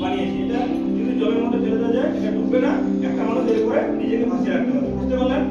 বানিয়েছি। এটা যদি জলের মধ্যে ফেলে দেওয়া যায়, এটা ডুববে না। একটা মানুষ এর উপরে নিজেকে ভাসিয়ে রাখতে হবে বুঝতে পারলেন?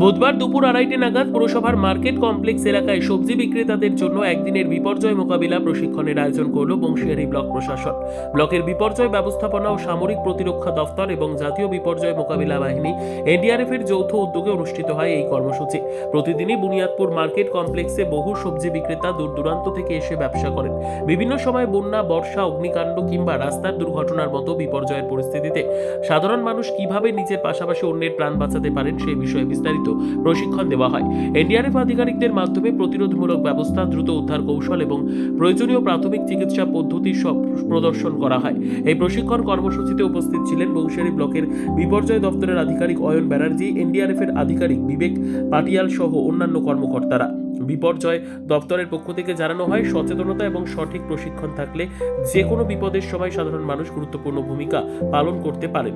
বুধবার দুপুর আড়াইটে নাগাদ পুরসভার মার্কেট কমপ্লেক্স এলাকায় সবজি বিক্রেতাদের জন্য একদিনের বিপর্যয় মোকাবিলা প্রশিক্ষণের আয়োজন করল বংশিয়ারি ব্লক প্রশাসন। ব্লকের বিপর্যয় ব্যবস্থাপনা ও সামরিক প্রতিরক্ষা দফতর এবং জাতীয় বিপর্যয় মোকাবিলা বাহিনী এনডিআরএফ এর যৌথ উদ্যোগে অনুষ্ঠিত হয় এই কর্মসূচি। প্রতিদিনই বুনিয়াদপুর মার্কেট কমপ্লেক্সে বহু সবজি বিক্রেতা দূর দূরান্ত থেকে এসে ব্যবসা করেন। বিভিন্ন সময় বন্যা, বর্ষা, অগ্নিকাণ্ড কিংবা রাস্তার দুর্ঘটনার মতো বিপর্যয়ের পরিস্থিতিতে সাধারণ মানুষ কীভাবে নিজের পাশাপাশি অন্যের প্রাণ বাঁচাতে পারেন সেই বিষয়ে বিস্তারিত প্রশিক্ষণ দেওয়া হয় এনডিআরএফ আধিকারিকদের মাধ্যমে প্রতিরোধমূলক ব্যবস্থা দ্রুত উদ্ধার কৌশল এবং প্রয়োজনীয় প্রাথমিক চিকিৎসা পদ্ধতি সব প্রদর্শন করা হয় এই প্রশিক্ষণ কর্মসূচিতে উপস্থিত ছিলেন বংশারী ব্লকের বিপর্যয় দপ্তরের আধিকারিক অয়ন ব্যানার্জি এনডিআরএফ এর আধিকারিক বিবেক পাটিয়াল সহ অন্যান্য কর্মকর্তারা বিপর্যয় দপ্তরের পক্ষ থেকে জানানো হয় সচেতনতা এবং সঠিক প্রশিক্ষণ থাকলে যে কোনো বিপদের সময় সাধারণ মানুষ গুরুত্বপূর্ণ ভূমিকা পালন করতে পারেন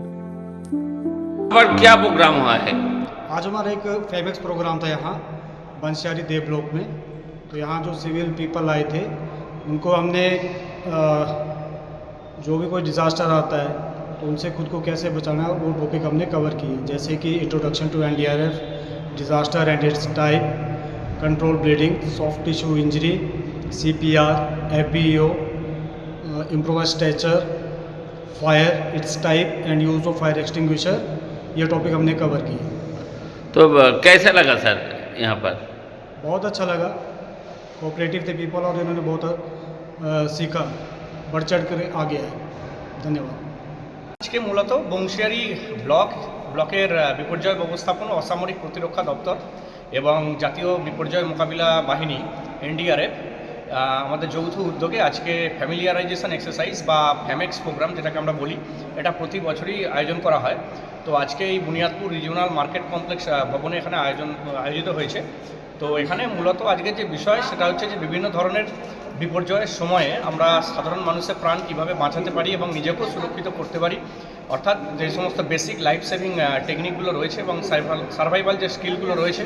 पर क्या प्रोग्राम हुआ है आज हमारा एक फेमेक्स प्रोग्राम था यहाँ बंशियारी देव ब्लॉक में। तो यहाँ जो सिविल पीपल आए थे उनको हमने अ, जो भी कोई डिज़ास्टर आता है तो उनसे खुद को कैसे बचाना है वो टॉपिक हमने कवर किए जैसे कि introduction to NDRF disaster and its type control bleeding soft tissue injury C P R CPR FBO improvise stretcher fire its type and use of fire extinguisher ये टॉपिक हमने कवर किए तो अ, कैसा लगा सर यहाँ पर बहुत अच्छा लगा कोऑपरेटिव थे पीपल और इन्होंने बहुत अ, सीखा बढ़ चढ़ कर आगे आए धन्यवाद আজকে মূলত বংশিয়ারি ব্লক ব্লকের আহ, বিপর্যয় ব্যবস্থাপনা ও অসামরিক প্রতিরক্ষা দপ্তর এবং জাতীয় বিপর্যয় মোকাবিলা বাহিনী এনডিআরএফ আমাদের যৌথ উদ্যোগে আজকে ফ্যামিলিয়ারাইজেশন এক্সারসাইজ বা ফ্যামেক্স প্রোগ্রাম যেটাকে আমরা বলি, এটা প্রতি বছরই আয়োজন করা হয়। তো আজকে এই বুনিয়াদপুর রিজিওনাল মার্কেট কমপ্লেক্স ভবনে এখানে আয়োজন, আয়োজিত হয়েছে। তো এখানে মূলত আজকের যে বিষয়, সেটা হচ্ছে যে বিভিন্ন ধরনের বিপর্যয়ের সময়ে আমরা সাধারণ মানুষের প্রাণ কীভাবে বাঁচাতে পারি এবং নিজেকেও সুরক্ষিত করতে পারি। অর্থাৎ যে সমস্ত বেসিক লাইফ সেভিং টেকনিকগুলো রয়েছে এবং সার্ভাইভাল যে স্কিলগুলো রয়েছে,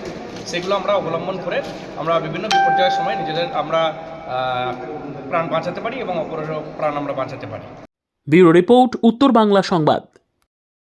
সেগুলো আমরা অবলম্বন করে আমরা বিভিন্ন বিপর্যয়ের সময় নিজেদের আমরা প্রাণ বাঁচাতে পারি এবং অপরেরও প্রাণ আমরা বাঁচাতে পারি। ব্যুরো রিপোর্ট উত্তর বাংলা সংবাদ।